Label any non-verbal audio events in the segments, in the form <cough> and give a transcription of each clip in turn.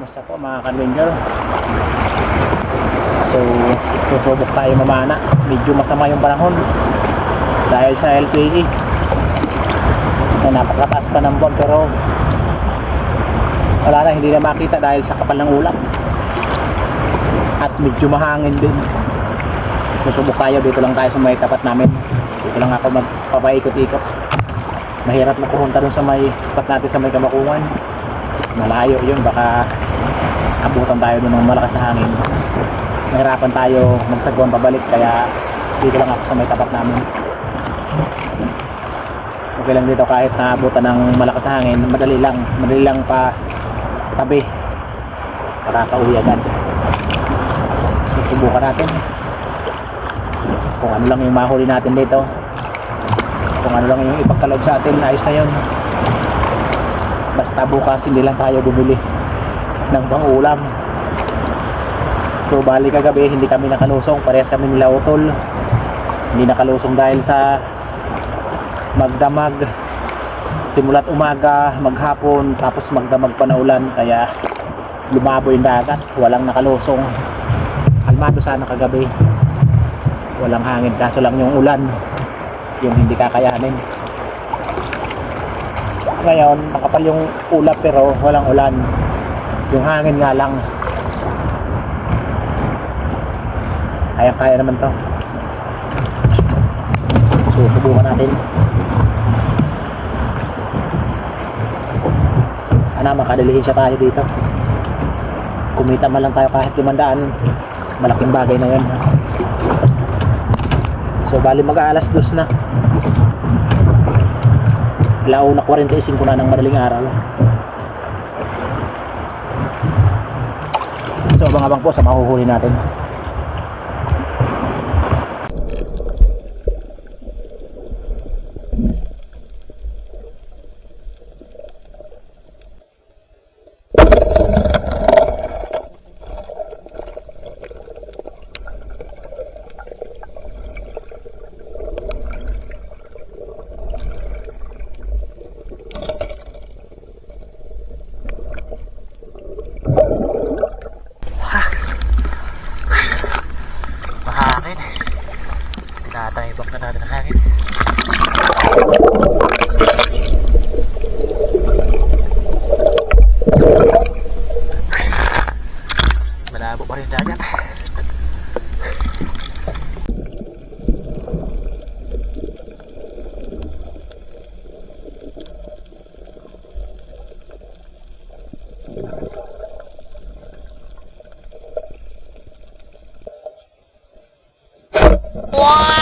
Kamusta po mga ka-ranger? So, susubok tayo mamana. Medyo masama yung panahon dahil sa LPE. Na napakataas pa ng buwan pero wala na, hindi na makita dahil sa kapal ng ulap. At medyo mahangin din. Susubok tayo, dito lang tayo sa may tapat namin. Dito lang ako magpapaikot-ikot. Mahirap na pumunta dun sa may spot natin sa may kamakungan. Malayo yun, baka abutan tayo ng malakas na hangin. Mahirapan tayo magsagwan pabalik, kaya dito lang ako sa may tapat namin. Okay lang dito kahit naabutan ng malakas na hangin, madali lang, madali lang pa tabi. Makakauwi agad. So, subukan natin kung ano lang yung mahuli natin dito kung ano lang yung ipagkalob sa atin ayos na yun basta bukas hindi lang tayo bumili ng pangulam. So bali kagabi hindi kami nakalusong. Parehas kami nila utol. Hindi nakalusong dahil sa magdamag. Simulat umaga maghapon tapos magdamag pa na ulan. Kaya lumabo yung dagat. Walang nakalusong. Kalmado sana kagabi. Walang hangin kaso lang yung ulan. Yung hindi kakayanin. Ngayon makapal yung ulap pero walang ulan yung hangin nga lang. Kaya kaya naman to. So subukan natin. Sana makadalihin siya tayo dito. Kumita man lang tayo kahit limandaan. Malaking bagay na yun. So bali mag-aalas dos na. Alauna 45 na ng madaling araw. So abang-abang po sa mahuhuli natin. Mahangin. Tinatahibak na natin ang hangin. Malabo pa rin dagat. Ihawin.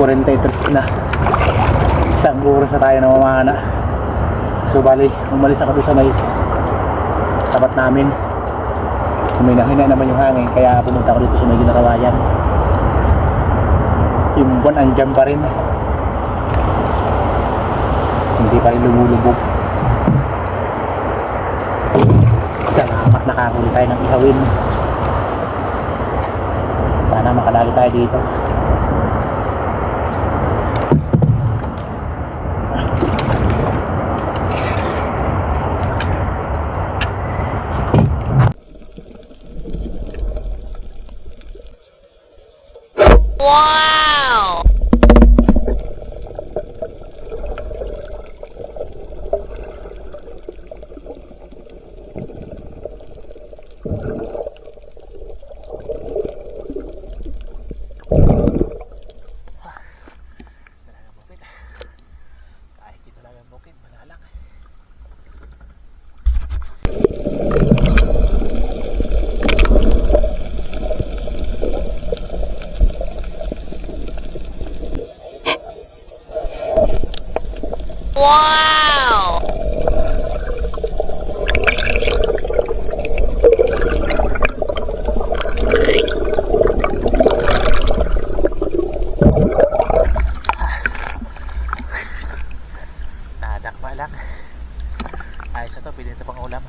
43 na. Isang oras na tayo namamana so bali umalis ako doon sa may tapat namin. May nahina naman yung hangin kaya pumunta ako dito sa may ginakawayan. Yung buwan andyan pa rin. Hindi pa rin lumulubog. Salamat nakahuli tayo ng ihawin. Sana makadali tayo dito. Wow! Nadakma lang. Ayos na to, pwede ito pang ulam.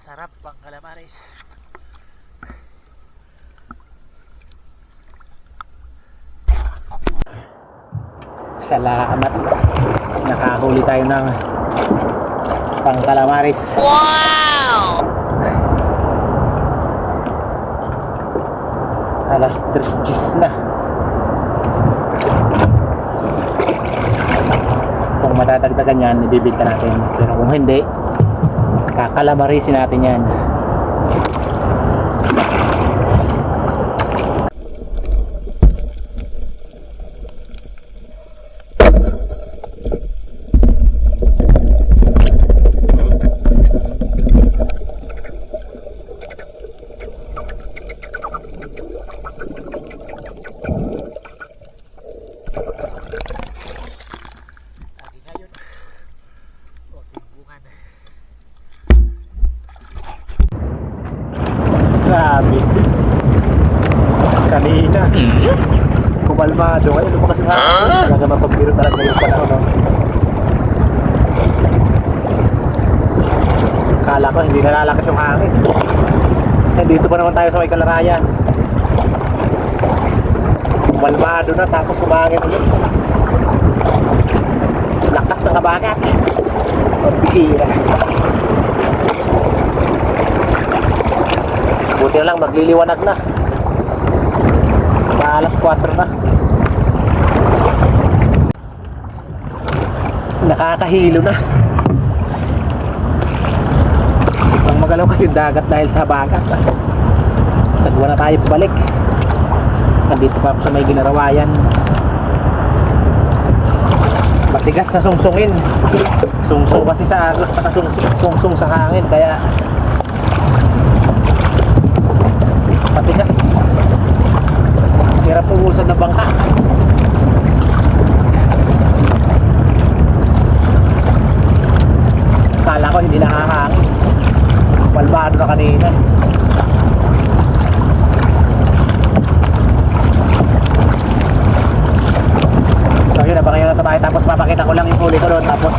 Masarap pang calamares. Salamat. Nakahuli tayo ng pang calamares. Wow! Alas 3 gis na. Kung madadagdagan yan, ibibigta natin. Pero kung hindi, kakalamarisin natin yan. Lagi ngayon. O, timbungan. Grabe. Kanina. Kumalmado. Ngayon lumakas yung hangin. Talaga mapagbiro talaga yung panahon. No? Kala ko hindi nalalakas yung hangin. Eh, dito pa naman tayo sa may kalarayan. Kumalmado na tapos umangin ulit. Lakas ng kabagat. Ang bihira. Buti na lang magliliwanag na. Mga alas 4 na. Nakakahilo na. Ang magalaw kasi dagat dahil sa bagat. Sagwa na tayo pabalik. Nandito pa ako sa may ginarawayan. Matigas na sungsungin. Sungsung kasi sa agos, nakasungsung sa hangin. Kaya matigas. Hirap umusad ng bangka. Kala ko hindi nakahangin. Palbado na kanina. So yun, abangan nyo lang sa bahay. Tapos papakita ko lang yung huli ko doon. Tapos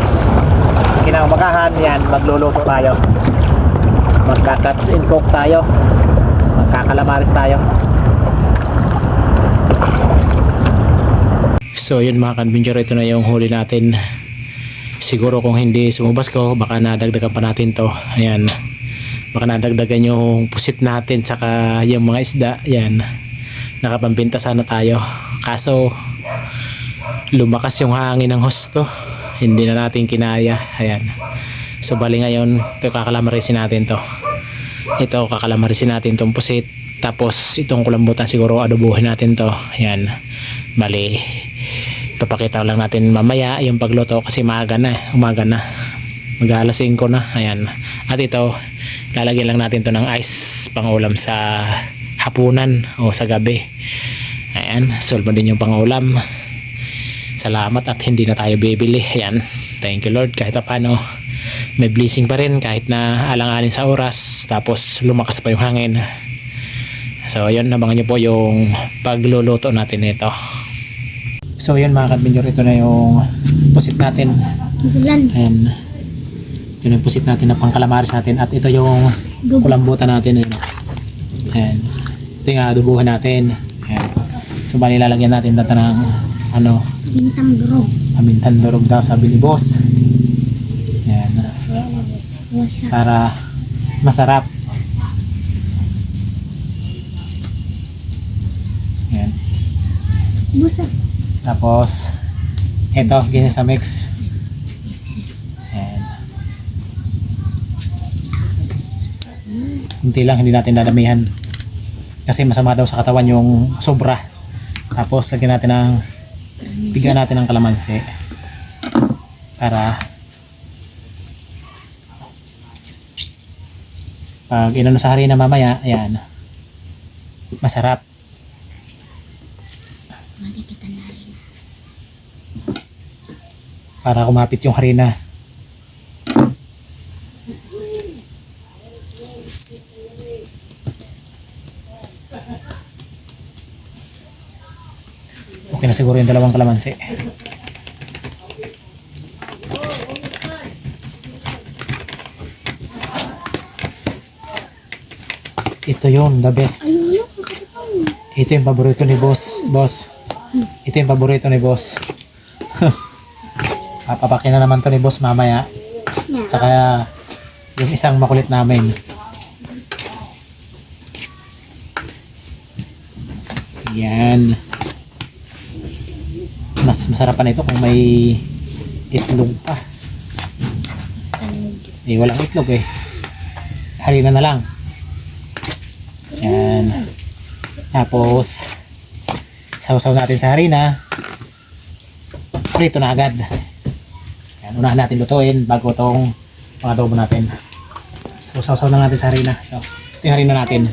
kinaumagahan, yan, magluluto tayo. Magka-cuts and cook tayo. Magkakalamaris tayo. So yun mga kanbinjor, ito na yung huli natin. Siguro kung hindi sumubas ko, baka nadagdagan pa natin to. Ayan. Baka nadagdagan yung pusit natin saka yung mga isda. Ayan. Nakapambinta sana tayo. Kaso lumakas yung hangin ng husto. Hindi na natin kinaya. Ayan. So bali ngayon, ito kakalamarisin natin to. Ito kakalamarisin natin tong pusit. Tapos itong kulambutan siguro adobuhin natin to. Ayan. Bali, papakita lang natin mamaya yung pagluto kasi maaga na. Umaga na. Mag alas 5 na. Ayan. At ito, lalagyan lang natin to ng ice pang ulam sa hapunan o sa gabi. Ayan. Solve din yung pangulam salamat at hindi na tayo bibili. Yan thank you Lord. Kahit pa paano may blessing pa rin kahit na alanganin sa oras tapos lumakas pa yung hangin. So yun nabangan nyo po yung pagluluto natin nito. So yun mga kabinyor ito na yung pusit natin. Ayan. Ito na yung pusit natin na pangkalamaris natin. At ito yung kulambutan natin ayan, ayan. ito yung adubuhan natin. Ayan. so bali lalagyan natin dito ng ano Bintang durog. Ah, bintang durog daw sabi ni boss. Ayan. Para masarap. Ayan. Busa. Tapos, ito, ganyan sa mix. Ayan. Kunti lang, hindi natin dadamihan. Kasi masama daw sa katawan yung sobra. Tapos, lagyan natin ng bigyan natin ng kalamansi para pag inano sa harina mamaya, ayan, masarap. Para kumapit yung harina. Okay na siguro yung dalawang kalamansi. Ito yun, the best. Ito yung paborito ni boss. Boss. Ito yung paborito ni boss. <laughs> Papapakin na naman to ni boss mamaya. Tsaka yung isang makulit namin. Yan. Mas masarap pa nito kung may itlog pa. Eh, walang itlog eh. Harina na lang. Yan. Tapos, sausaw natin sa harina. Prito na agad. Yan, unahan natin lutuin bago tong mga adobo natin. So, sausaw na natin sa harina. So, ito yung harina natin.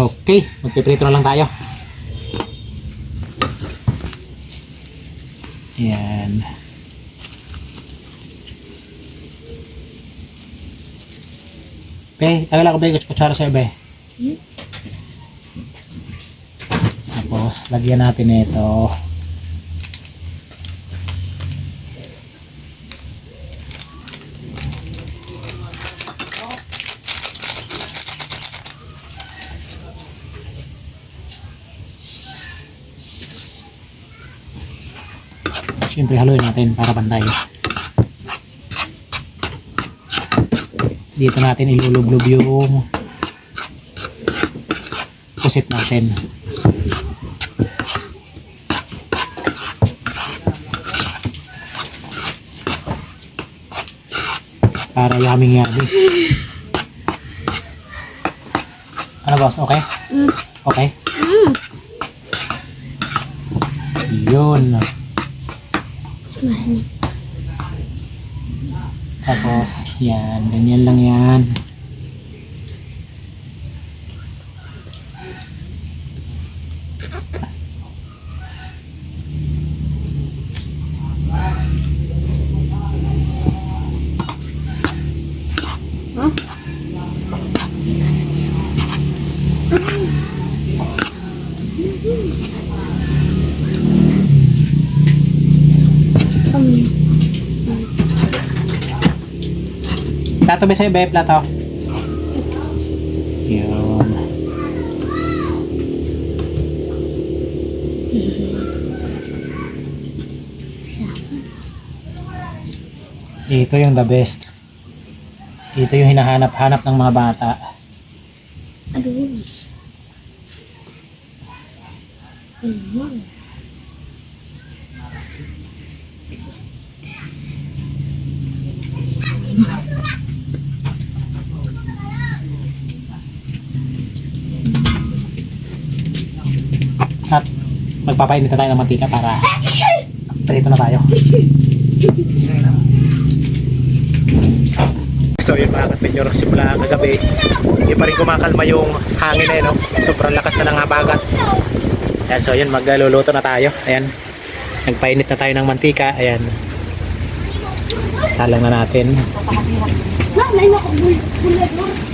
Okay, magpiprito na lang tayo. Yan. Be, tagal ako be, kutsara sa'yo be. Tapos, lagyan natin ito. Siyempre haluin natin para pantay. Dito natin ilulublob yung pusit natin. Para yummy yummy. Ano boss? Okay? Mm. Okay? Mm. Yun. Tapos, yan. Ganyan lang yan. Ba sa'yo, be? Plato? Yun. Ito yung the best. Ito yung hinahanap-hanap ng mga bata. Magpapainit na tayo ng mantika para prito na tayo. So yun mga kapityor, simula kagabi, hindi pa rin kumakalma yung hangin na yun, no? sobrang lakas na ng habagat. Ayan, so yun, magluluto na tayo. Ayan, nagpainit na tayo ng mantika. Ayan, salang na natin. Wala na ako bulat mo.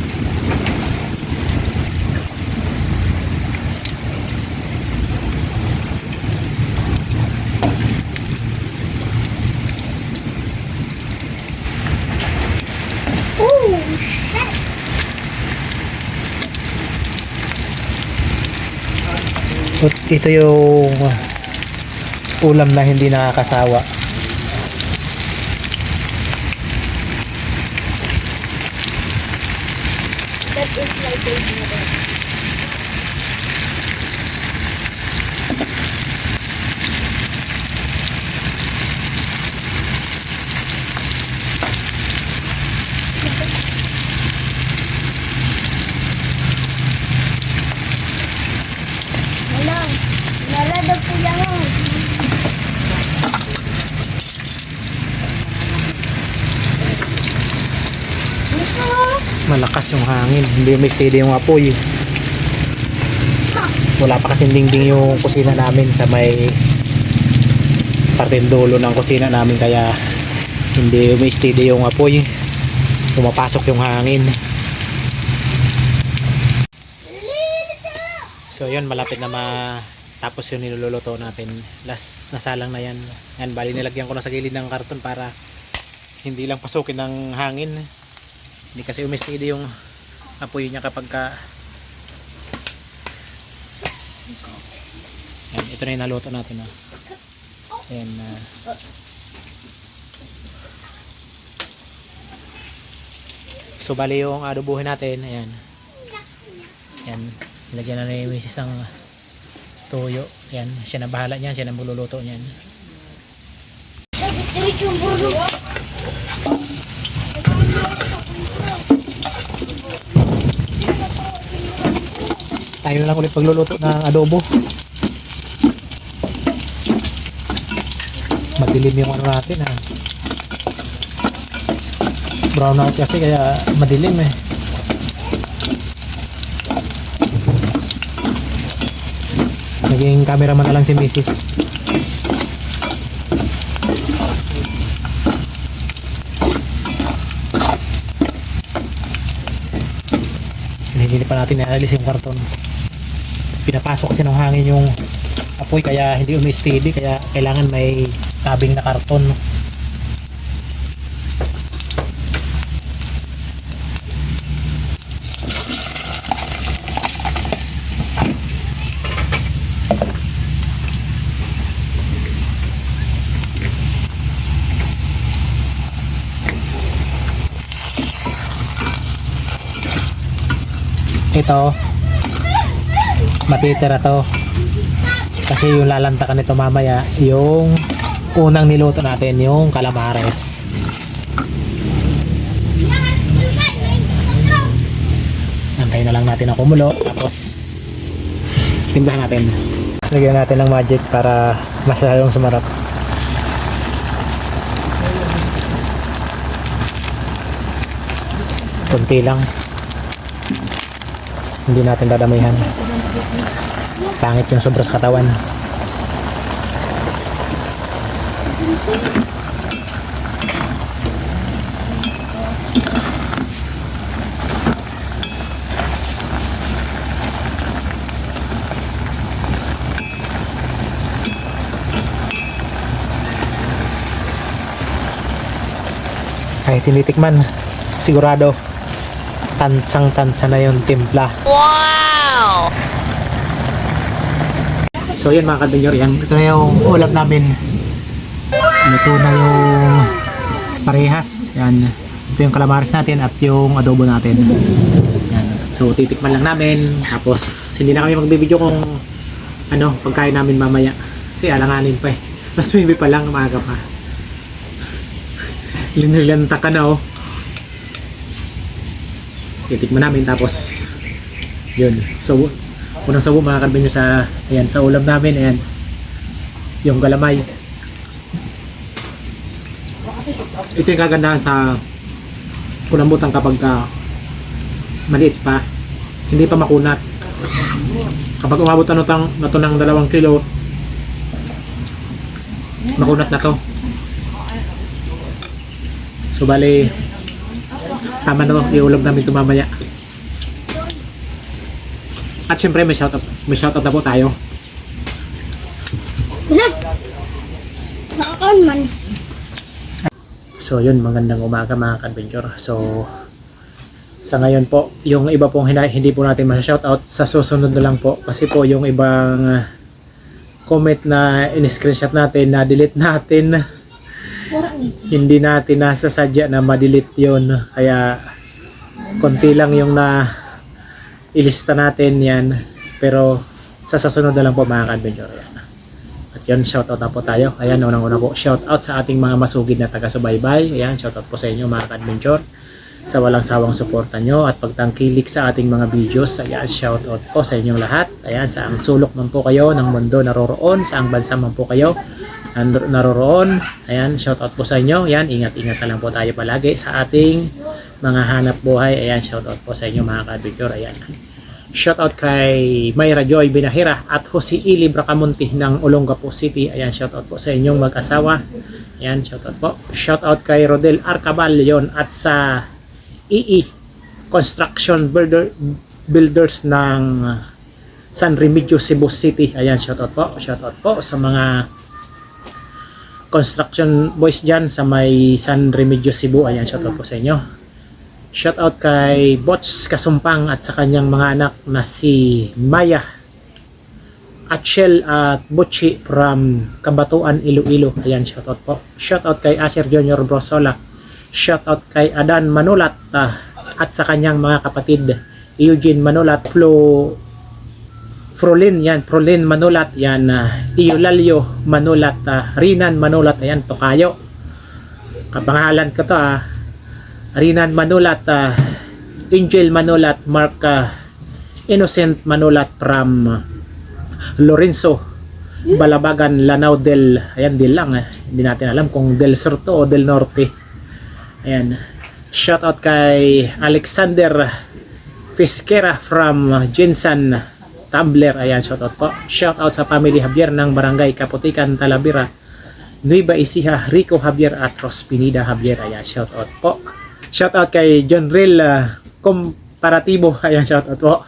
Oh, shit. So, ito yung ulam na hindi nakakasawa. That is my favorite. Malakas yung hangin. Hindi steady yung apoy. Wala pa kasing dingding yung kusina namin sa may parteng dulo ng kusina namin kaya hindi steady yung apoy. Pumapasok yung hangin. So yun, malapit na matapos yung niluluto natin. Last nasalang na yan. Yan, bali nilagyan ko na sa gilid ng karton para hindi lang pasukin ng hangin. Hindi kasi umistidi yung apoy niya kapag ka yan, ito na yung naluto natin. Oh. Yan, ah. so bali yung adobuhin natin, ayan. Yan, lagyan na ni Mrs. ang tuyo. Yan, siya na bahala niyan, siya na mululuto niyan. Tayo na lang ulit pagluluto ng adobo. Madilim yung ano natin ha. Brown out kasi kaya madilim eh. Naging cameraman na lang si Mrs. Hindi pa natin naalis yung karton. Pinapasok kasi ng hangin yung apoy kaya hindi umi-steady kaya kailangan may tabing na karton. Ito matitira to. Kasi yung lalantakan nito mamaya yung unang niluto natin yung calamares. Antayin na lang natin ang kumulo tapos timplahan natin. Lagyan natin ng magic para mas lalong sumarap. Kunti lang. Hindi natin dadamihan pangit yung sobras katawan. Kahit tinitikman sigurado tansang tansa na yung timpla So yun mga kadinyor, yan. Ito na yung ulam namin. Ito na yung parehas. Yan. Ito yung calamares natin at yung adobo natin. Yan. So titikman lang namin. Tapos hindi na kami magbibideo kung ano, pagkain namin mamaya. Kasi alanganin pa eh. Mas maybe pa lang umaga pa. <laughs> Linilanta ka na oh. Titikman namin tapos yun. So unang sabo mga karbin nyo sa ayan sa ulam namin ayan. Yung galamay. Ito yung kagandahan sa kulambutan kapag ka maliit pa. Hindi pa makunat. Kapag umabot na to, ng dalawang kilo makunat na to. So bali tama na to iulog namin ito mamaya at syempre may shoutout, may shoutout na po tayo. Wala. Nakakaon man. So yun, magandang umaga mga ka-adventure. So sa ngayon po, yung iba pong hina- hindi po natin ma-shoutout sa susunod na lang po kasi po yung ibang uh, comment na in-screenshot natin, na-delete natin, hindi natin nasasadya na ma-delete yun. Kaya konti lang yung na ilista natin yan. Pero sa susunod na lang po mga ka-adventure yan. At yun, shoutout na po tayo. Ayan, unang-una po, shoutout sa ating mga masugid na taga-subaybay. Ayan, shoutout po sa inyo mga ka-adventure. Sa walang sawang suporta nyo at pagtangkilik sa ating mga videos. Ayan, shoutout po sa inyong lahat. Ayan, sa ang sulok man po kayo ng mundo naroroon, sa ang bansa man po kayo naroroon. Ayan, shoutout po sa inyo. Ayan, ingat-ingat na lang po tayo palagi sa ating mga hanap buhay. Ayan, shoutout po sa inyo mga ka-adventure. Ayan. Shoutout kay Mayra Joy Binahira at Jose Ili Bracamonte ng Olongapo City. Ayan, shoutout po sa inyong mag-asawa. Ayan, shoutout po. Shoutout kay Rodel Arcabal yon at sa EE Construction Builder, Builders ng San Remigio, Cebu City. Ayan, shoutout po. Shoutout po sa mga construction boys dyan sa may San Remigio, Cebu. Ayan, shoutout po sa inyo. Shoutout kay Bots Kasumpang at sa kanyang mga anak na si Maya Achel at Butchi from Kabatuan, Iloilo. Ayan, shoutout po. Shoutout kay Aser Junior Brosola. Shoutout kay Adan Manulat ah, at sa kanyang mga kapatid Eugene Manulat, Flo Frolin, yan, Frolin Manulat, yan, uh, Iolalio Manulat, ah, Rinan Manulat, ayan, Tokayo. Kapangalan ko to, ah, Rinan Manulat, ah, Angel Manulat, Mark ah, Innocent Manulat from Lorenzo Balabagan, Lanao del, ayan, del lang, ah. hindi natin alam kung del sur to o del norte. Ayan. Shout out kay Alexander Fiskera from Jensan Tumblr. Ayan, shout out po. Shout out sa family Javier ng Barangay Kaputikan, Talavera. Nueva Ecija, Rico Javier at Rospinida Javier. Ayan, shout out po. Shout out kay John Real uh, Comparatibo. <laughs> Ayan, shout out po.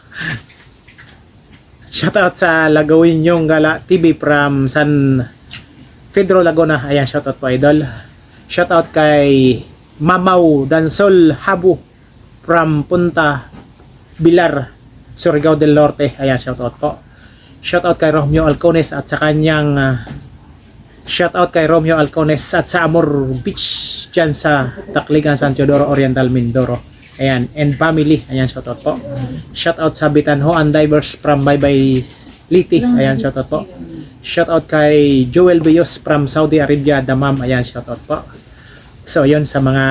Shout out sa Lagawin Yung Gala TV from San Pedro Laguna. Ayan, shout out po idol. Shout out kay Mamaw Dansol Habu from Punta Bilar, Surigao del Norte. Ayan, shout out po. Shout out kay Romeo Alcones at sa kanyang uh, shout out kay Romeo Alcones at sa Amor Beach dyan sa Takligan, San Teodoro Oriental, Mindoro. Ayan, and family. Ayan, shout out po. Shout out sa Bitanho and Divers from Baybay Liti. Ayan, shout out po. Shout out kay Joel Bios from Saudi Arabia, Damam. Ayan, shout out po. So, yun sa mga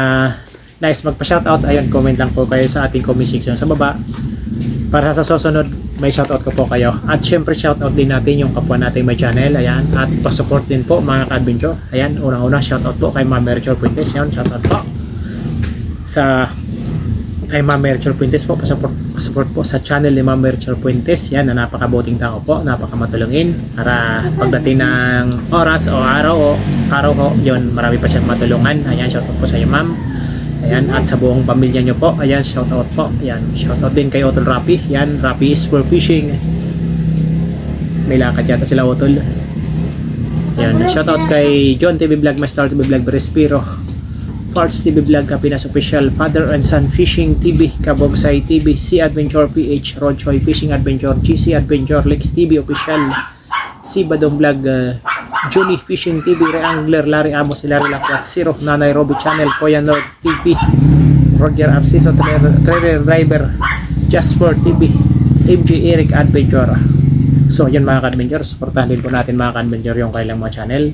nice magpa-shoutout. Ayun, comment lang po kayo sa ating comment section sa baba. Para sa susunod, may shoutout ko po kayo. At syempre, shoutout din natin yung kapwa natin may channel. Ayan. At pa-support din po mga ka-adventure. Ayan, unang-una, shoutout po kay Ma'am Merichel Puentes. Yan, shoutout po. Sa kay Ma'am Merichel Puentes po, pa-support, pa-support po sa channel ni Ma'am Merichel Puentes. Yan, na napakabuting tao po, napakamatulungin. Para pagdating ng oras o araw o araw ho, yun, marami pa siyang matulungan. Ayan, shoutout po sa iyo, Ma'am. Ayan, at sa buong pamilya nyo po. Ayan, shoutout po. Ayan, shoutout din kay Otol Rapi. Ayan, Rapi is for fishing. May lakad yata sila Otol. Ayan, shoutout kay John TV Vlog, Master TV Vlog, Respiro. Farts TV Vlog, Kapinas Official, Father and Son Fishing TV, Kabogsay TV, Sea Adventure PH, Rodchoy Fishing Adventure, GC Adventure, Lex TV Official, si Badong Vlog, uh, Johnny Fishing TV, Reangler, Larry Amos, Larry Lakwat, Zero, Nanay Roby Channel, Koya North TV, Roger Arciso, Trailer Driver, Jasper TV, MJ Eric Adventure. So, yun mga ka-adventure, supportahan din po natin mga ka-adventure yung kailang mga channel.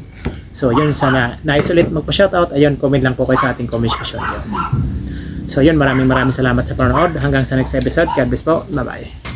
So, yun sana. Nais ulit magpa-shoutout. Ayun, comment lang po kayo sa ating comment section. So, yun, maraming maraming salamat sa panonood. Hanggang sa next episode. God bless po. Bye-bye.